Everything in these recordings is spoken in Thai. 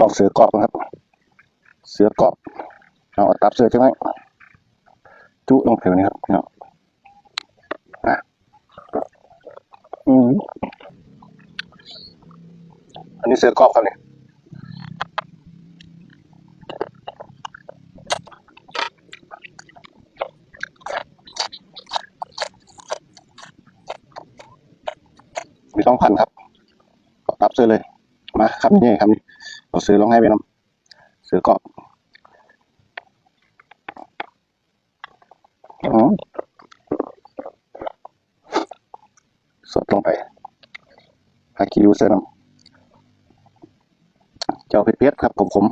ลองเสือกอบนะครับ เสือกอบเอาตับเสือใช่ไหมจุลงไปแบบนี้ครับเนาะอะอืมอันนี้เสือกอบครับเนี่ยมีสองพันครับตับเสือเลย มาคำนี้คำนี้ เอาเสือลงให้ไปน้ำเสือกรอบอืมสดลงไปฮาคิวเซนัมเจ้าเพชรเพชรครับผมผม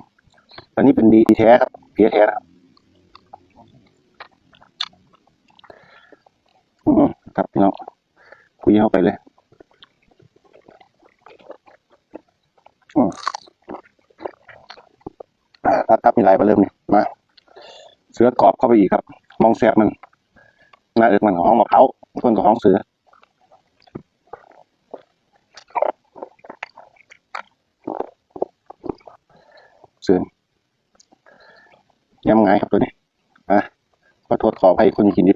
อันนี้เป็นดีแท้ครับเพียแท้ครับอืมครับพี่น้องคุยเข้าไปเลย อืม อ่าครับครับมีลายมาเริ่มเนี่ยมา เสือกรอบเข้าไปอีกครับ มองแสบมันหน้าเอิกมันของห้องมะพร้าวส่วนของห้องเสือเสือยำไงายครับตัวนี้อะขอโทษขออภัยคนกินดิบ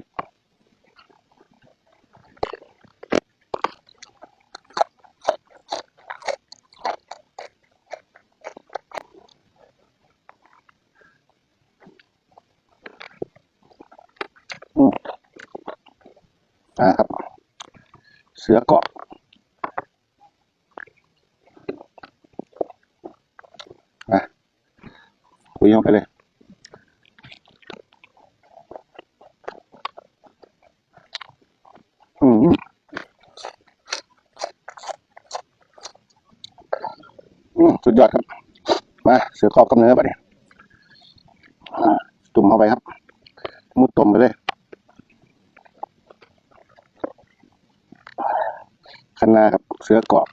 อ่าครับ เสือเกรอบอะคุยเข้าไปเลยอืมอืมสุดยอดครับ มาเสือกรอบกับเนื้อไปเนี่ยจุ่มเข้าไปครับ มุดต้มไปเลย คันนากับเสือกรอบ